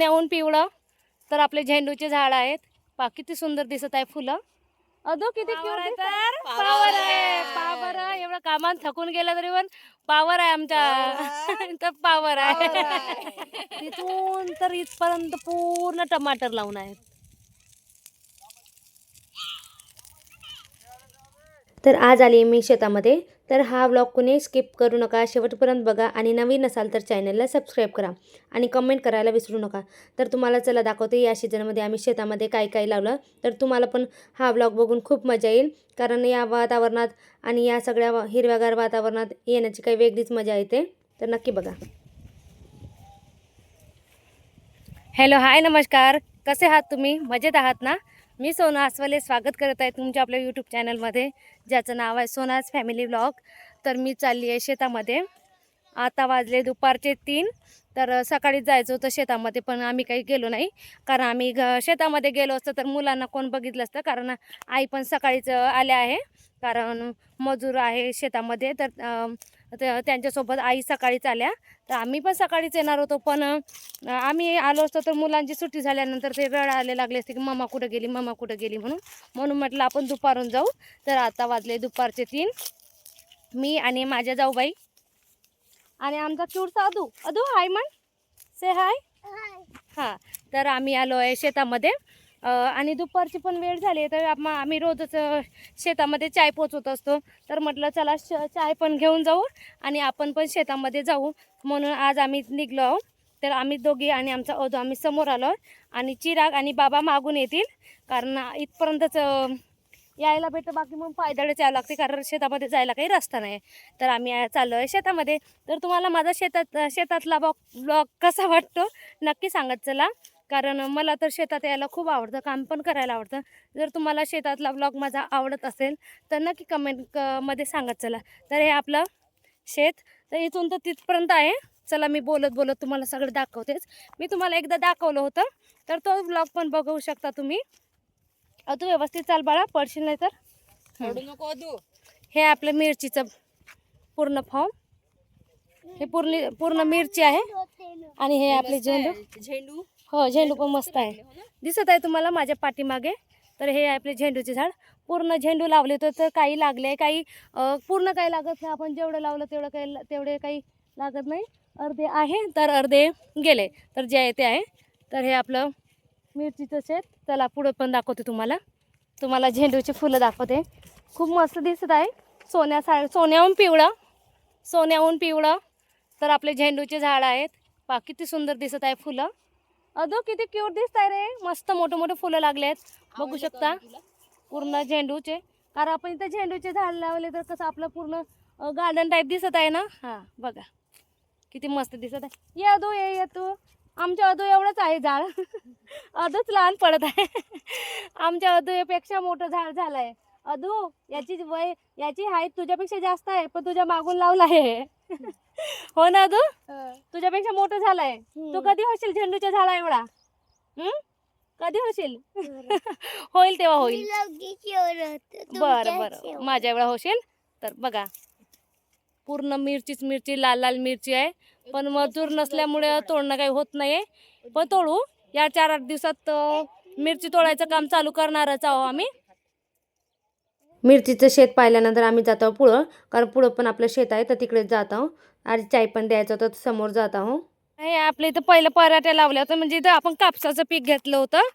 सोन्याहून पिवळं तर आपले झेंडूचे झाड आहेत. पा किती सुंदर दिसत आहे फुलं. अदो किती आहे. पावर आहे. पावर आहे. एवढं कामात थकून गेलं तरी पण पावर आहे आमच्या. तर पावर आहे. तिथून तर इथपर्यंत पूर्ण टमाटर लावून आहेत. तर आज आली मी शेतामध्ये. तर हा व्लॉग कुणी स्किप करू नका. शेवटपर्यंत बघा आणि नवीन असाल तर चॅनलला सबस्क्राईब करा आणि कमेंट करायला विसरू नका. तर तुम्हाला चला दाखवते या सीझनमध्ये आम्ही शेतामध्ये काय काय लावलं. तर तुम्हाला पण हा व्लॉग बघून खूप मजा येईल. कारण या वातावरणात आणि या सगळ्या हिरव्यागार वातावरणात येण्याची काही वेगळीच मजा येते. तर नक्की बघा. हॅलो हाय नमस्कार. कसे आहात तुम्ही? मजेत आहात ना? मी सोना आसवाले स्वागत करत आहे तुमच्या आपल्या यूट्यूब चॅनलमध्ये ज्याचं नाव आहे सोनास फॅमिली ब्लॉग तर मी चालली आहे शेतामध्ये. आता वाजले दुपारचे तीन तर सकाळीच जायचं होतं शेतामध्ये पण आम्ही काही गेलो नाही. कारण आम्ही घ शेतामध्ये गेलो असतं तर मुलांना कोण बघितलं असतं कारण आई पण सकाळीच आल्या आहे. कारण मजूर आहे शेतामध्ये तर अं, त- त्यांच्यासोबत आई सकाळीच आल्या. तर आम्ही पण सकाळीच येणार होतो पण आम्ही आलो असतो तर मुलांची सुट्टी झाल्यानंतर ते रडायला लागले असते की मम्मा कुठं गेली मम्मा कुठं गेली म्हणून. म्हणून म्हटलं आपण दुपारून जाऊ. तर आता वाजले दुपारचे तीन. मी आणि माझ्या जाऊबाई आणि आमचा क्यूटचा अदू. अदू हाय म्हण. से हाय हां तर आम्ही आलो आहे शेतामध्ये. आणि दुपारची पण वेळ झाली तर आम्ही रोजच शेतामध्ये चाय पोचवत असतो. तर म्हटलं चला श चाय पण घेऊन जाऊ आणि आपण पण शेतामध्ये जाऊ. म्हणून आज आम्ही निघलो आहोत. तर आम्ही दोघी आणि आमचा अधो आम्ही समोर आलो आणि चिराग आणि बाबा मागून येतील. कारण इथपर्यंतच यायला भेटतं बाकी मग पायदळच यावं लागते कारण शेतामध्ये जायला काही रस्ता नाही. तर आम्ही चाललो आहे शेतामध्ये. तर तुम्हाला माझा शेतात शेतातला ब्लॉग ब्लॉग कसा वाटतो? नक्की सांगत चला. कारण मला तर शेतात यायला खूप आवडतं काम पण करायला आवडतं. जर तुम्हाला शेतातला ब्लॉग माझा आवडत असेल तर नक्की कमेंट क मध्ये सांगत चला. तर हे आपलं शेत. तर इथून तर तिथपर्यंत आहे. चला मी बोलत बोलत तुम्हाला सगळं दाखवतेच. मी तुम्हाला एकदा दाखवलं होतं तर तो ब्लॉग पण बघू शकता तुम्ही. अ, तू व्यवस्थित चाल बाळा पडशील नाही तर? नको हे आपलं मिरचीचं पूर्ण फॉर्म हे पूर्ण पूर्ण मिरची आहे. आणि हे आपले झेंडू. झेंडू. हो झेंडू पण मस्त आहे. दिसत आहे तुम्हाला माझ्या पाठीमागे. तर हे आहे आपले झेंडूचे झाड. पूर्ण झेंडू लावले होते तर काही लागले काही पूर्ण काही लागत नाही. आपण जेवढं लावलं तेवढं काही तेवढे काही लागत नाही. अर्धे आहे तर अर्धे गेले. तर जे आहे ते आहे. तर हे आपलं मिरचीचं शेत. चला पुढं पण दाखवते तुम्हाला. तुम्हाला झेंडूची फुलं दाखवते. खूप मस्त दिसत आहे. सोन्या सा सोन्याहून पिवळं. सोन्याहून पिवळं. तर आपले झेंडूचे झाड आहेत. पा किती सुंदर दिसत आहे फुलं. अदो किती क्यूट दिसत आहे रे. मस्त मोठे मोठे फुलं लागले आहेत बघू शकता. पूर्ण झेंडूचे. कारण आपण इथे झेंडूचे झाड लावले तर कसं आपलं पूर्ण गार्डन टाईप दिसत आहे ना? हां बघा. किती मस्त दिसत आहे. ये अदू ये ये तू. आमच्या अदू एवढंच आहे झाड. अदूच लहान पडत आहे. आमच्या अदूपेक्षा मोठं झाड झालं आहे अदू याची वय याची हाईट तुझ्यापेक्षा जास्त आहे पण तुझ्या मागून लावला आहे हो ना अदू तुझ्यापेक्षा मोठं झालंय. तू कधी होशील झेंडूच्या झाडा एवढा? हं? कधी होशील? होईल तेव्हा होईल. बरं बरं. माझ्या एवढा होशील? तर बघा. पूर्ण मिरचीच मिरची लाल लाल मिरची आहे. पण मजूर नसल्यामुळे तोडणं काही होत नाही पण तोडू. या चार आठ दिवसात मिरची तोडायचं काम चालू करणारच आहो आम्ही. मिरचीचं शेत पाहिल्यानंतर आम्ही जात आहोत पुढं कारण पुढं पण आपलं शेत आहे तर तिकडेच जात आहो आणि चाय पण द्यायचं होतं तर समोर जात आहो हे आपल्या इथं पहिलं पराठ्या लावल्या होत्या म्हणजे इथं आपण कापसाचं पीक घेतलं होतं.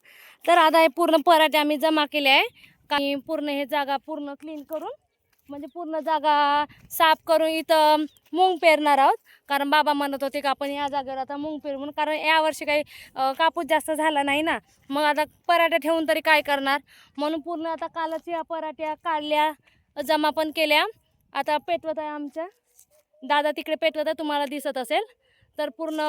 तर आता हे पूर्ण पराठे आम्ही जमा केले आहे. काही पूर्ण हे जागा पूर्ण क्लीन करून म्हणजे पूर्ण जागा साफ करून इथं मूग पेरणार आहोत. कारण बाबा म्हणत होते का आपण या जागेवर आता मूग पेरू म्हणून. कारण यावर्षी काही कापूस जास्त झाला नाही ना. मग आता पराठ्या ठेवून तरी काय करणार? म्हणून पूर्ण आता कालच या पराठ्या काढल्या जमा पण केल्या. आता पेटवत आहे आमच्या. दादा तिकडे पेटवत आहे तुम्हाला दिसत असेल. तर पूर्ण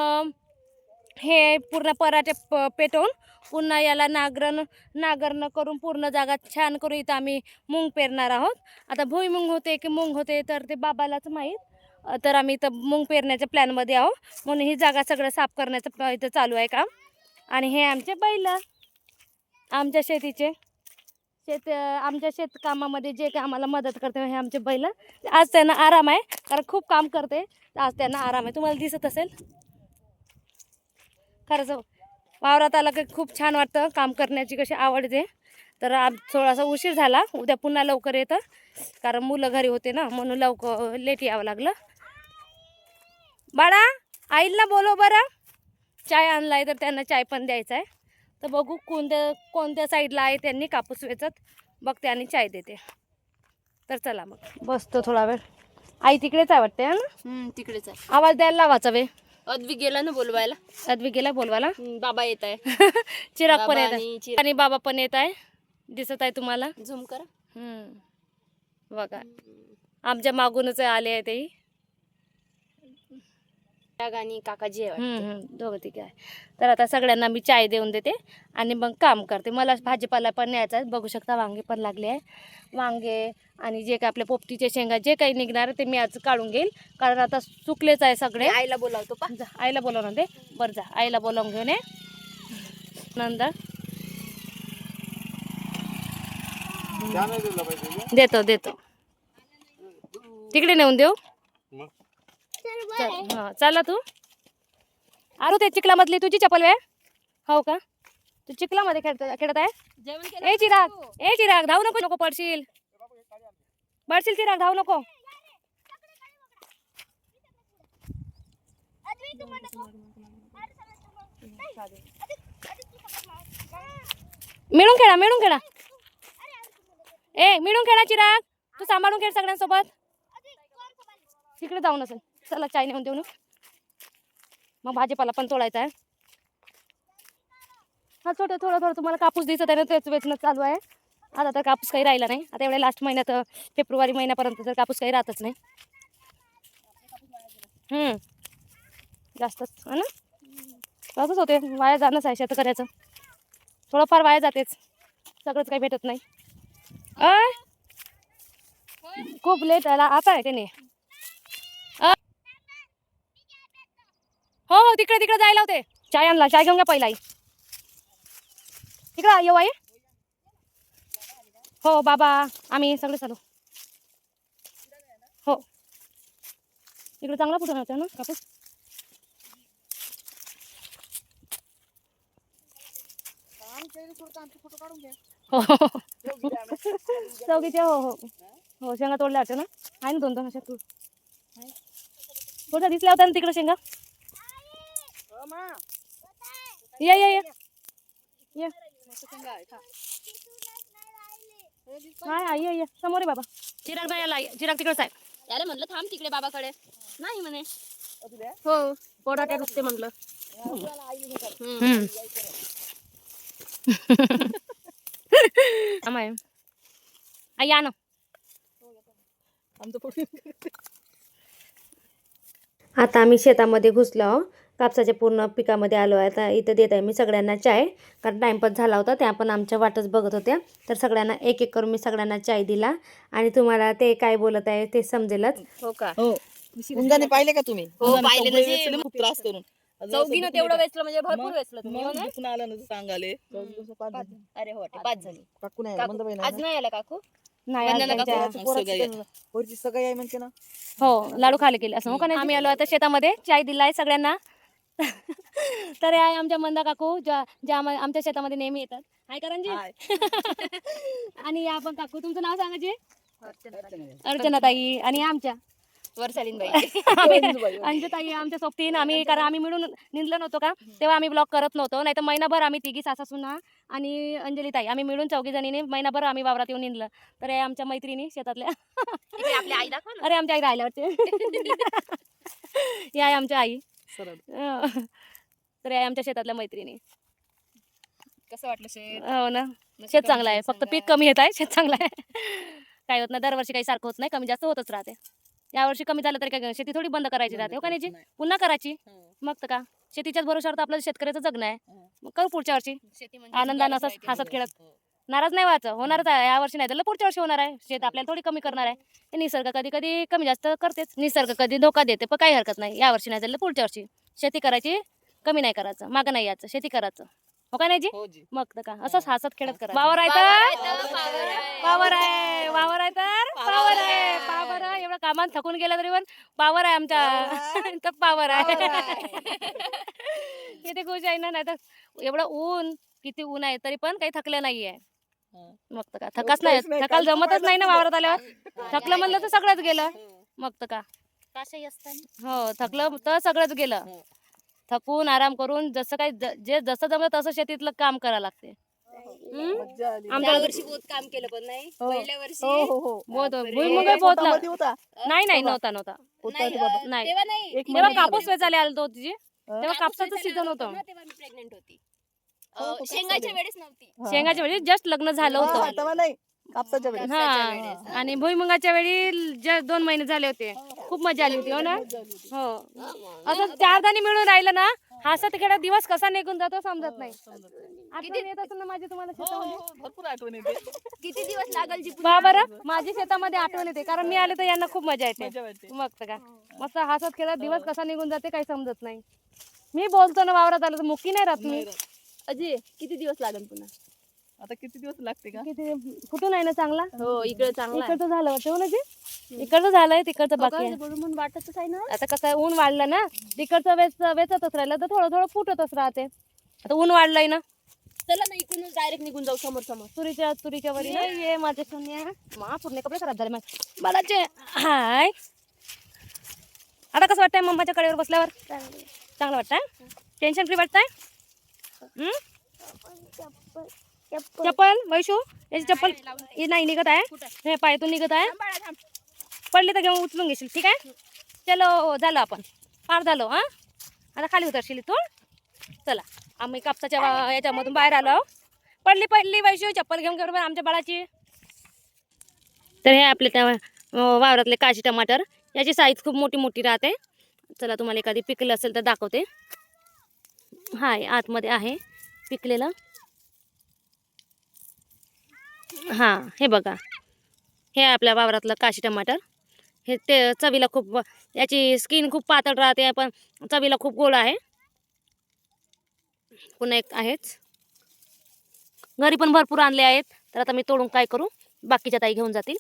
हे पूर्ण पराठे प पेटवून पुन्हा याला नागरण नागरण करून पूर्ण जागा छान करून इथं आम्ही मूंग पेरणार आहोत. आता भुईमुंग होते की मूंग होते तर ते बाबालाच माहीत. तर आम्ही इथं मूंग पेरण्याच्या प्लॅनमध्ये आहोत. म्हणून ही जागा सगळं साफ करण्याचं प- इथं चालू आहे काम. आणि हे आमचे बैल आमच्या शेतीचे. शेत आमच्या शेतकामामध्ये जे काही आम्हाला मदत करते हे आमचे बैल. आज त्यांना आराम आहे कारण खूप काम करते. आज त्यांना आराम आहे. तुम्हाला दिसत असेल. खरंच वावरात आला की खूप छान वाटतं काम करण्याची कशी आवड येते तर आज थोडासा उशीर झाला उद्या पुन्हा लवकर येतं कारण मुलं घरी होते ना म्हणून लवकर लेट यावं लागलं. बाळा आईला बोलव बरं. चाय आणलाय तर त्यांना चाय पण द्यायचा आहे तर बघू कोणत्या कोणत्या साईडला आहे त्यांनी कापूस वेचत. बघते आणि चाय देते. तर चला मग. बसतो थोडा वेळ. आई तिकडेच आहे वाटते है ना? तिकडेच आहे. आवाज द्यायला लावाचा वे अद्वी गेला ना बोलवायला. अद्वी गेला हम्म, बाबा येत आहे. चिराग पण येत आणि आहे. आणि बाबा पण येत आहे. दिसत आहे तुम्हाला? झूम करा. हम्म. बघा. आमच्या मागूनच आले आहे ते. चिराग आणि काकाजी आहे वाटतं. दोघं तिघे आहे. तर आता सगळ्यांना मी चाय देऊन देते आणि मग काम करते. मला भाजीपाला पण न्यायचा आहे. बघू शकता वांगे पण लागले आहे. वांगे आणि जे काही आपल्या पोपटीचे शेंगा जे काही निघणार आहे ते मी आज काढून घेईल. कारण आता सुकलेच आहे सगळे. मी आईला बोलावतो पा. जा आईला बोलावून दे. बरं जा आईला बोलावून घेऊन ये. नंदा. देतो देतो. तिकडे नेऊन देऊ. चल हां चला तू. आरू ते चिखलामधली तुझी चपल वे. हो का? तू चिखलामध्ये खेळत खेळत आहे? ए चिराग. ए चिराग धावू नको नको पडशील. पडशील चिराग धावू नको. मिळून खेळा मिळून खेळा. ए मिळून खेळा चिराग. तू सांभाळून खेळ सगळ्यांसोबत. तिकडे जाऊन असेल. चला चाय नेऊन देऊ मग भाजीपाला पण तोडायचा आहे. हा छोटं थोडं थोडं तुम्हाला कापूस दिसत आहे ना तेच वेचणं चालू आहे. आता तर कापूस काही राहिला नाही. आता एवढ्या लास्ट महिन्यात फेब्रुवारी महिन्यापर्यंत तर कापूस काही राहतच नाही. हम्म. जास्तच है ना? तसंच होते. वाया जाणंच आहे शेतकऱ्याचं. थोडंफार वाया जातेच. सगळंच काही भेटत नाही. अय खूप लेट आला. आता आहे त्याने हो हो तिकडे तिकडे जायला होते. चाय आणला चाय घेऊन घ्या पहिला आई. तिकडं येऊ आई. हो बाबा आम्ही सगळे चालू. हो. इकडे चांगला फुटून होता ना कापूस? हो, हो, हो. चौकीच्या हो. हो हो. शेंगा तोडल्या होत्या ना? आहे ना दोन दोन अशा तू थोड्या दिसल्या होत्या ना तिकडे शेंगा? या या या या हाय आई या, या समोर आहे बाबा चिराग नाही आला चिराग तिकडच आहे याला म्हणलं थांब तिकडे बाबाकडे. नाही म्हणे. हो पोटाटे नुसते म्हणलं. आम्ही. आई या ना. आता आम्ही शेतामध्ये घुसलो. कापसाच्या पूर्ण पिकामध्ये आलो आहे. आता इथं देत आहे मी सगळ्यांना चाय. कारण टाईमपास झाला होता त्या पण आमच्या वाटच बघत होत्या. तर सगळ्यांना एक एक करून मी सगळ्यांना चाय दिला. आणि तुम्हाला ते काय बोलत आहे ते समजेलच. हो का? हो. उंदाने पाहिले का तुम्ही? हो, पाहिले म्हणजे खूप त्रास करून. चौघीनं तेवढं? वेचलं म्हणजे भरपूर वेचलं तुम्ही हो आलं ना सांगाले. अरे हो पाच काकू नाही मंदाबाई आज नाही आला काकू? नाही? सगळे म्हणते ना? हो लाडू खाले गेले असं हो का नाही? आम्ही आलो आता शेतामध्ये चाय दिलाय सगळ्यांना. तर हे आहे आमच्या मंदा काकू ज्या ज्या आम- आमच्या शेतामध्ये नेहमी येतात. हाय करंजी. हाय. आणि या पण काकू तुमचं नाव सांगायचे अर्चना ताई आणि आमच्या. वरसालीन बाई अंजू ताई आमच्या सोबतीन आम्ही कारण आम्ही मिळून निंदलो नव्हतो का? तेव्हा आम्ही ब्लॉग करत नव्हतो. नाही तर महिनाभर आम्ही तिघी सासा सुना आणि अंजली ताई आम्ही मिळून चौघी जणीने महिनाभर आम्ही वावरात येऊन निंदलं. तर हे आमच्या मैत्रिणी शेतातल्या. इकडे आपली आई दाखव ना. अरे आमच्या आई राहिल्या वाटते या आहे आमच्या आई. सरळ. तर आहे आमच्या शेतातल्या मैत्रिणी. कसं वाटलं शेत? हो ना. शेत चांगलं आहे. फक्त पीक कमी येत आहे. शेत चांगलं आहे. काय होत नाही. दरवर्षी काही सारखं होत नाही. कमी जास्त होतच राहते. यावर्षी कमी झालं तरी काय शेती थोडी बंद करायची राहते. हो का नाही जी? पुन्हा करायची. मग तर का? शेतीच्याच भरोशावर तर आपलं शेतकऱ्याचं जगणं आहे. मग करू पुढच्या वर्षी. शेती म्हणजे आनंदानं आहे हसत ते. खेळत. नाराज नाही व्हायचं. होणारच आहे. या वर्षी नाही तर पुढच्या वर्षी होणार आहे. शेत आपल्याला थोडी कमी करणार आहे. हे निसर्ग कधी कधी कमी जास्त करतेच. निसर्ग कधी धोका देते पण काही हरकत नाही. या वर्षी नाही झालं पुढच्या वर्षी. शेती करायची कमी नाही करायचं. मागं नाही यायचं. शेती करायचं. हो का नाही जी? हो मग तर का? असंच हसत खेळत करा वावर आहे तर? आहे पावर आहे. वावर आहे. तर? पावर आहे. पावर आहे. एवढं कामात थकून गेलं तरी पण पावर आहे आमच्या. तर पावर आहे. किती खुश आहे ना? नाही तर एवढं ऊन किती ऊन आहे तरी पण काही थकलं नाहीये. हा. मग तर का? थकाच नाही. थकाल काल जमतच नाही ना वावरात आल्यावर. थकलं म्हणलं तर सगळंच गेलं. हा. मग तर का? काशाही हो थकलं तर सगळंच गेलं. हो. थकून आराम करून जसं काही ज- जे जसं जमलं तसं शेतीतलं काम करावं लागते हम्म? मज्जा आली. आमच्या त्या वर्षी बहुत काम केलं पण नाही? हो. पहिल्या वर्षी हो हो हो. बहुत बापरे. भुईमुग बहुत ला- पोटामध्ये होता. नाही नाही. नव्हता नव्हता. होता नाही, ते बाबा. अं, नाही. तेव्हा नाही. एक तेव्हा महिना कापूस वेचायला आलो होतो तुझी हा. तेव्हा कापसाचं सीझन होतं ना, तेव्हा मी प्रेग्नेंट होती. अं, हो, शेंगाच्या वेळेस नव्हती. हा. शेंगाच्या वेळी जस्ट लग्न झालं हा, होतं. तेव्हा नाही कापसाच्या वेळेस. हा. आणि भुईमुगाच्या वेळी जे दोन महिने झाले होते खूप मजा आली होती हो ना. हो असं चार जणी मिळून राहिलं ना हसत खेळत दिवस कसा निघून जातो समजत नाही. आठवण येत असेल ना माझी तुम्हाला हो, शेतामध्ये? हो, भरपूर आठवण येते. किती दिवस लागल जी बा बरं माझी शेतामध्ये आठवण येते कारण मी आले तर यांना खूप मजा येते. मग तर का मस्त हसत खेळत दिवस कसा निघून जाते काही समजत नाही. मी बोलतो ना वावरात आलं तर मुक्की नाही राहत मी. अजय किती दिवस लागल पुन्हा? आता किती दिवस लागते का? किती कुठून आहे ना चांगला? हो इकडे चांगला आहे. इकडचं झालं होतं हो ना जी इकडचं झालंय तिकडचं बाकी आहे. म्हणून वाटतच आहे ना? आता कसं आहे ऊन वाढलं ना तिकडचं वेच वेचतच राहिलं तर थोडं थोडं फुटतच राहते. आता ऊन वाढलंय ना? चला ना इकडूनच डायरेक्ट निघून जाऊ समोर समोर. तुरीच्या तुरीच्या वरी ना? ये माझे सोनिया. मा पूर्ण कपडे खराब झाले माझे. बालाचे हाय. आता कसं वाटतंय मम्माच्या कडेवर बसल्यावर? चांगलं वाटतंय? टेन्शन फ्री वाटतंय? चप्पल वैशू याची चप्पल ही नाही निघत आहे. हे पायातून निघत आहे. पडली तर घेऊन उचलून घेशील ठीक आहे? चलो झालं आपण. पार झालो हां? आता खाली उतरशील इथून? चला आम्ही कापसाच्या याच्यामधून बाहेर आलो पडली पडली वैशू चप्पल घेऊन बरोबर आमच्या बाळाची. तर हे आपले त्या वावरातले काशी टमाटर याची साईज खूप मोठी मोठी राहते. चला तुम्हाला एखादी पिकलं असेल तर दाखवते. हाय आतमध्ये आहे पिकलेलं. हां हे बघा. हे आपल्या वावरातलं काशी टमाटर. हे ते चवीला खूप याची स्किन खूप पातळ राहते पण चवीला खूप गोड आहे. पुन्हा एक आहेच. घरी पण भरपूर आणले आहेत तर आता मी तोडून काय करू? बाकीच्या ताई घेऊन जातील.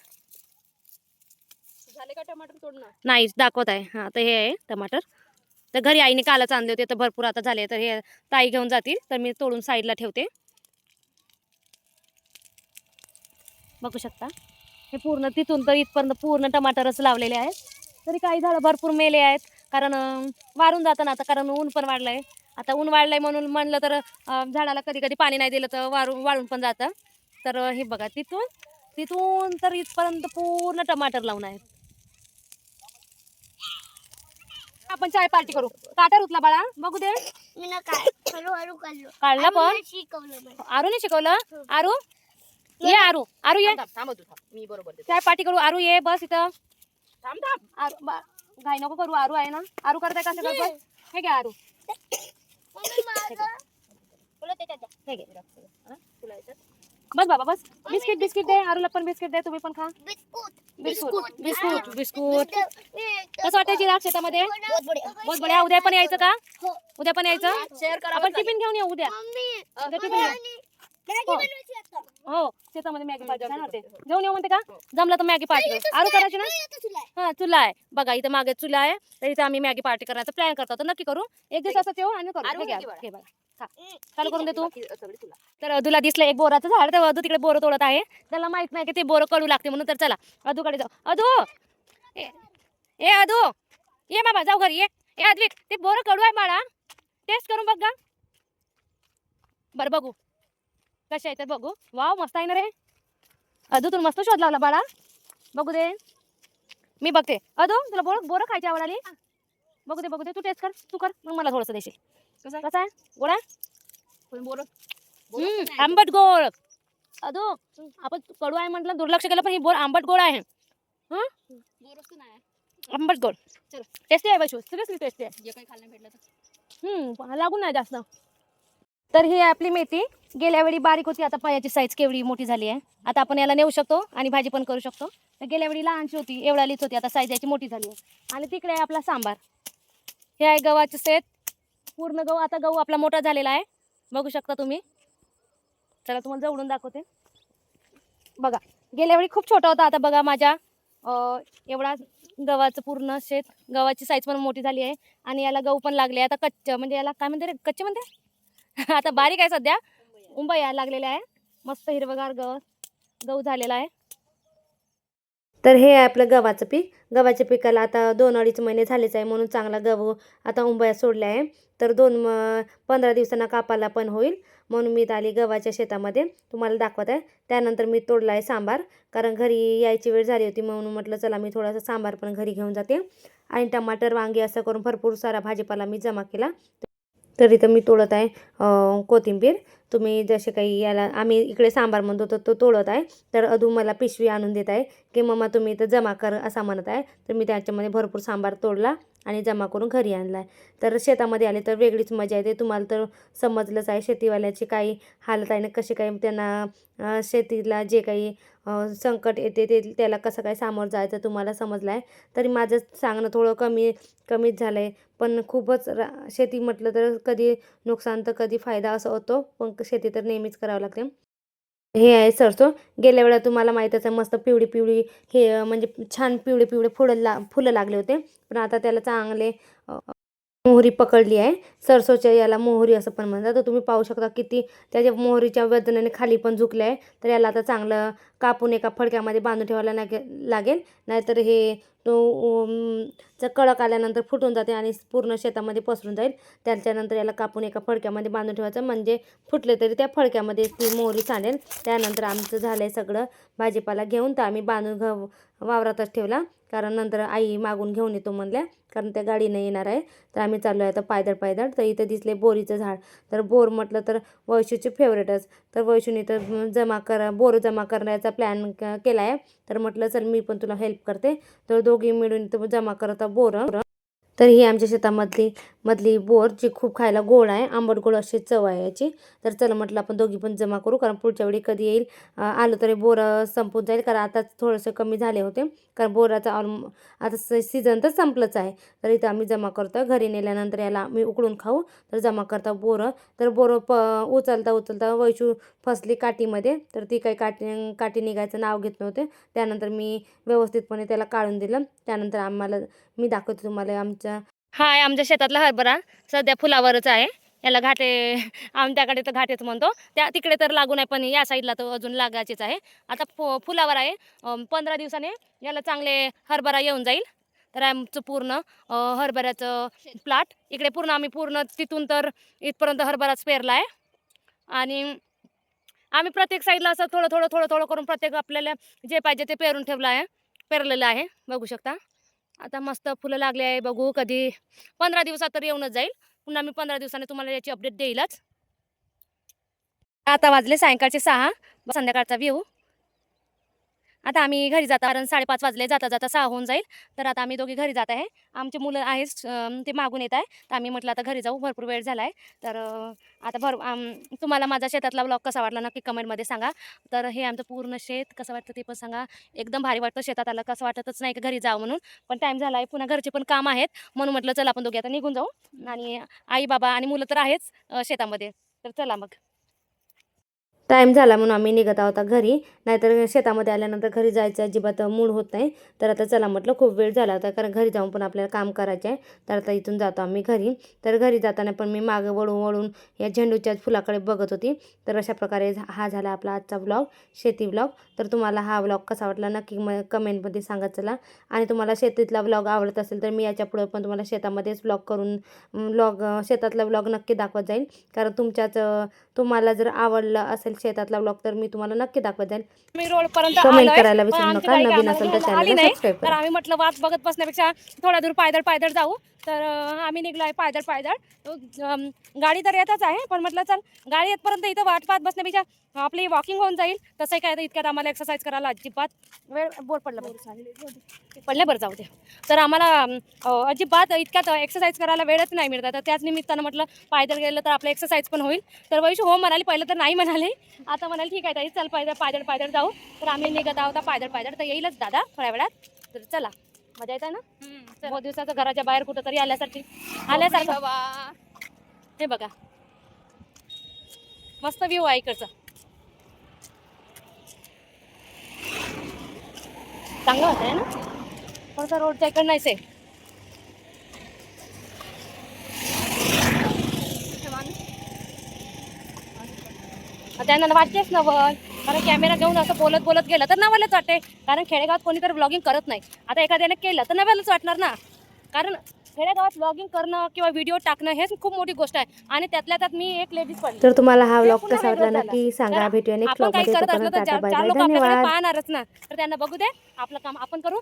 झाले का टमाटर तोडणं? नाही दाखवत आहे. हां तर हे आहे टमाटर. तर घरी आईने कालच आणले होते तर भरपूर आता झाले तर हे ताई घेऊन जातील तर मी तोडून साईडला ठेवते. बघू शकता. हे पूर्ण तिथून तर इथपर्यंत पूर्ण टमाटरच लावलेले आहेत. तरी काही झाडं भरपूर मेले आहेत कारण वारून जातं ना आता कारण ऊन पण वाढलं आहे आता ऊन वाढलं आहे म्हणून म्हणलं तर झाडाला कधी कधी पाणी नाही दिलं तर वारून वाळून पण जातं. तर हे बघा तिथून तिथून तर इथपर्यंत पूर्ण टमाटर लावून आहेत. आपण चाय पार्टी करू. काटा रुतला बाळा बघू दे. मी ना काय हळूहळू काढलो काढला पण? शिकवलं मला. आरूने शिकवलं? आरू? ये आरू. आरू ये. थांब थांब तू थांब मी बरोबर देते. चाय पार्टी करू. आरू ये बस इथं. थांब थांब. आरू बा- घाई नको करू. आरू आहे ना? आरू करताय कसं करतो हे घ्या आरू. मम्मी माझं. तुला त्याच्यात द्या. हे घे. हा? तुला याच्यात बस बाबा बस. बिस्किट बिस्किट दे. आरूला पण बिस्किट दे. तुम्ही पण खा. बिस्कुट. बिस्कुट. बिस्कुट. बिस्कुट कसं कसं वाटायची राग शेतामध्ये? बहुत बढिया उद्या पण यायचं का? उद्या पण यायचं? शेअर करा आपण टिफिन घेऊन येऊ उद्या. टिफिन घेऊ. हो. शेतामध्ये मॅगी पार्टी छान वाटते घेऊन येऊ म्हणते का? जमलं तर मॅगी पार्टी करू आरू करायची ना? हा चुला आहे. बघा इथं मागे चुला आहे. तर इथं आम्ही मॅगी पार्टी करायचा प्लॅन करतो. तर नक्की करू. एक दिवस असं येऊ आणि करू. हे बघा. चालू करून दे तू. बाकी सगळी तुला. तर अदूला दिसलं एक बोराचं झाड. तर अदू तिकडे बोरं तोडत आहे. त्याला माहीत नाही की ते बोरं कडू लागते म्हणून तर चला. अदूकडे जाऊ. अदू! ए अदू! ये बाबा जाऊ घरी. ये. ए अद्विक ते बोरं कडू आहे बाळा. टेस्ट करून बघ बरं बघू. कशा येतात बघू? वाव मस्त आहे ना रे? अदू तुला मस्त शोध लावला बाळा. बघू दे. मी बघते. अदू तुला बोर बोरं खायची आवड आली? बघू दे बघू दे. तू टेस्ट कर. तू कर. मग मला थोडंसं देशील. कसं आहे? गोळा बोरं आंबट गोड. अदो आपण कडू आहे म्हटलं दुर्लक्ष केलं पण ही बोर आंबट गोड आहे. आंबट गोड. चलो. टेस्टी आहे वैशू सिरियसली टेस्टी आहे. लागून नाही जास्त. तर ही आपली मेथी. गेल्या वेळी बारीक होती आता पायाची साईज केवढी मोठी झाली आहे. आता आपण याला नेऊ शकतो आणि भाजी पण करू शकतो. तर गेल्या वेळी लहानशी होती एवढालीच होती आता साईज याची मोठी झाली आहे. आणि तिकडे आहे आपला सांबार. हे आहे गव्हाचे शेत. पूर्ण गहू आता गहू आपला मोठा झालेला आहे. बघू शकता तुम्ही. चला तुम्हाला जवळून दाखवते. बघा गेल्या वेळी खूप छोटा होता. आता बघा माझ्या एवढा गव्हाचं पूर्ण शेत. गव्हाची साईज पण मोठी झाली आहे. आणि याला गहू पण लागले. आता कच्च म्हणजे याला काय म्हणते रे? कच्चे म्हणते? आता बारीक आहे सध्या. उंबा यायला लागलेल्या आहे. मस्त हिरवगार गवत गहू झालेला आहे. तर हे आहे आपलं गव्हाचं पीक. गव्हाच्या पिकाला आता दोन अडीच महिने झालेच आहे म्हणून चांगला गहू आता उंबया सोडल्या आहे. तर दोन म पंधरा दिवसांना कापाला पण होईल. म्हणून मी आली गव्हाच्या शेतामध्ये तुम्हाला दाखवत आहे. त्यानंतर मी तोडला आहे सांबार कारण घरी यायची वेळ झाली होती म्हणून म्हटलं चला मी थोडासा सांबार पण घरी घेऊन जाते. आणि टमाटर वांगी असं करून भरपूर सारा भाजीपाला मी जमा केला. तर इथं मी तोडत आहे कोथिंबीर. तुम्ही जसे काही याला आम्ही इकडे सांबार म्हणतो तर तो तोडत आहे. तर अधू मला पिशवी आणून देत आहे की मम्मा तुम्ही इथं जमा कर असा म्हणत आहे. तर मी त्याच्यामध्ये भरपूर सांबार तोडला आणि जमा करून घरी आणला आहे. तर शेतामध्ये आले तर वेगळीच मजा येते. तुम्हाला तर समजलंच आहे शेतीवाल्याची काही हालत आहे ना कसे काही त्यांना शेतीला जे काही संकट येते ते त्याला कसं काय सामोरं जायचं तुम्हाला समजलं आहे तरी माझं सांगणं थोडं कमी कमीच झालं आहे पण खूपच रा शेती म्हटलं तर कधी नुकसान तर कधी फायदा असं होतो. पण शेती तर नेहमीच करावं लागते. हे आहे सरसो गेल्या वेळा तुम्हाला माहीतच आहे मस्त पिवळी पिवळी हे म्हणजे छान पिवळे पिवळे फुलं ला फुलं लागले होते. पण आता त्याला चांगले मोहरी पकडली आहे. सरसोच्या याला मोहरी असं पण म्हणतात. तर तुम्ही पाहू शकता किती त्याच्या मोहरीच्या वजनाने खाली पण झुकले आहे. तर याला आता चांगलं कापून एका फडक्यामध्ये बांधून ठेवायला लागे लागेल. नाहीतर हे तो कडक कळक आल्यानंतर फुटून जाते आणि पूर्ण शेतामध्ये पसरून जाईल. त्याच्यानंतर याला कापून एका फडक्यामध्ये बांधून ठेवायचं. म्हणजे फुटले तरी त्या फडक्यामध्ये ती मोहरी सांडेल त्यानंतर आमचं झालं आहे सगळं. भाजीपाला घेऊन तर आम्ही बांधून घ वावरातच ठेवला. कारण नंतर आई मागून घेऊन येतो म्हणल्या कारण त्या गाडीनं येणार आहे. तर आम्ही चाललो आहे आता पायदळ पायदळ. तर इथं दिसले बोरीचं झाड. तर बोर म्हटलं तर वैशूचे फेवरेटच तर वैशूने तर जमा करा बोर जमा करण्याचा प्लॅन केला आहे तर म्हटलं चल मी पण तुला हेल्प करते. तर दोघी मिळून इथं जमा करता बोरं. तर ही आमच्या शेतामधली मधली बोर जी खूप खायला गोड आहे आंबट गोड अशी चव आहे याची. तर चला म्हटलं आपण दोघी पण जमा करू कारण पुढच्या वेळी कधी येईल आलं तरी बोर संपून जाईल कारण आता थोडंसं कमी झाले होते. कारण बोराचा ऑलम आता सीझन तर संपलंच आहे. तर इथं आम्ही जमा करतो घरी नेल्यानंतर याला आम्ही उकडून खाऊ तर जमा करता बोरं. तर बोरं प उचलता उचलता वैशू फसली काठीमध्ये तर ती काही काठी काठी निघायचं नाव घेत नव्हते. त्यानंतर मी व्यवस्थितपणे त्याला काढून दिलं. त्यानंतर आम्हाला मी दाखवते तुम्हाला आमच्या हा आहे आमच्या शेतातला हरभरा सध्या फुलावरच आहे. याला घाटे आमच्याकडे तर घाटेच म्हणतो. त्या तिकडे तर लागून आहे पण या साईडला तर अजून लागायचेच आहे. आता फु फुलावर आहे. पंधरा दिवसाने याला चांगले हरभरा येऊन जाईल. तर आमचं पूर्ण हरभऱ्याचं प्लॉट. इकडे पूर्ण आम्ही पूर्ण तिथून तर इथपर्यंत हरभराच पेरला आहे. आणि आम्ही प्रत्येक साईडला असं थोडं थोडं थोडं थोडं करून प्रत्येक आपल्याला जे पाहिजे ते पेरून ठेवलं आहे पेरलेलं आहे. बघू शकता. आता मस्त फुलं लागले आहे बघू कधी पंधरा दिवसात तर येऊनच जाईल. पुन्हा मी पंधरा दिवसाने तुम्हाला याची अपडेट देईलच. आता वाजले सायंकाळचे सहा. संध्याकाळचा व्ह्यू आता आम्ही घरी जाता कारण साडेपाच वाजले जाता जाता सहा होऊन जाईल. तर आता आम्ही दोघी घरी जात आहे. आमचे मुलं आहेच ते मागून येत आहे तर आम्ही म्हटलं आता घरी जाऊ भरपूर वेळ झाला आहे तर आता भर तुम्हाला माझा शेतातला ब्लॉग कसा वाटला नक्की कमेंटमध्ये सांगा. तर हे आमचं पूर्ण शेत कसं वाटतं ते पण सांगा. एकदम भारी वाटतं शेतात आलं कसं वाटतच नाही का घरी जावं म्हणून. पण टाईम झाला आहे पुन्हा घरचे पण काम आहेत. म्हणून म्हटलं चला आपण दोघे आता निघून जाऊ. आणि आई बाबा आणि मुलं तर आहेच शेतामध्ये. तर चला मग. टाईम झाला म्हणून आम्ही निघत आहोत घरी. नाहीतर शेतामध्ये आल्यानंतर घरी जायचं अजिबात मूड होत नाही. तर आता चला म्हटलं खूप वेळ झाला होता कारण घरी जाऊन पण आपल्याला काम करायचं आहे तर आता इथून जातो आम्ही घरी. तर घरी जाताना पण मी मागं वळून वळून या झेंडूच्याच फुलाकडे बघत होती. तर अशा प्रकारे झा- हा झाला आपला आजचा ब्लॉग शेती ब्लॉग तर तुम्हाला हा ब्लॉग कसा वाटला नक्की म कमेंटमध्ये सांगत चला. आणि तुम्हाला शेतीतला ब्लॉग आवडत असेल तर मी याच्यापुढे पण तुम्हाला शेतामध्येच ब्लॉग करून ब्लॉग शेतातला व्लॉग नक्की दाखवत जाईल कारण तुमच्याच तुम्हाला जर आवडलं असेल शेतातला व्लॉग तर मी तुम्हाला नक्की दाखवत जाईल कमेंट. करायला विसरू नका नवीन असेल तर. सबस्क्राईब आम्ही म्हटलं वाट बघत बसण्यापेक्षा थोडा दूर पायदळ पायदळ जाऊ तर आम्ही निघलो आहे पायदळ. पायदळ गाडी तर येतच आहे पण म्हटलं चल गाडी येतपर्यंत इथं वाट पाहत बसण्यापेक्षा आपली वॉकिंग होऊन जाईल. तसंही काय आता इतक्यात आम्हाला एक्सरसाइज करायला अजिबात वेळ बोर पडलं बरं. पडलं बरं जाऊ दे. तर आम्हाला अजिबात इतक्यात एक्सरसाइज करायला वेळच नाही मिळत. तर त्याच निमित्तानं म्हटलं पायदळ गेलं तर आपलं एक्सरसाइज पण होईल. तर वैशू हो म्हणाली पहिलं तर नाही म्हणाले. आता म्हणाले ठीक आहे ताई चल पायदळ पायदळ पायदळ जाऊ. तर आम्ही निघत आहोत पायदळ पायदळ तर येईलच दादा थोड्या वेळात. तर चला. मजा येत आहे ना बहुत दिवसाचं घराच्या बाहेर कुठं तरी आल्यासारखी. आल्यासारखं हे बघा. मस्त व्ह्यू आहे इकडचा. चांगलं होतं ना? थोडंसं रोडच्या इकडं नाहीच आहे त्यांना वाटतेच नवल कारण कॅमेरा घेऊन असं बोलत बोलत गेलं तर नवलच वाटते. कारण खेडेगावात कोणीतरी ब्लॉगिंग करत नाही. आता एखाद्याने केलं तर नवलच वाटणार ना. कारण खेडेगावात ब्लॉगिंग करणं किंवा व्हिडिओ टाकणं हेच खूप मोठी गोष्ट आहे. आणि त्यातल्या त्यात मी एक लेडीज पडली तर तुम्हाला हा व्लॉग पुन्हा कसा वाटला? नक्की सांगा. भेटूया नेक्स्ट आपण काही करत असलं तर चार लोक आपल्याकडे पाहणारच ना. तर त्यांना बघू दे. आपलं काम आपण करू.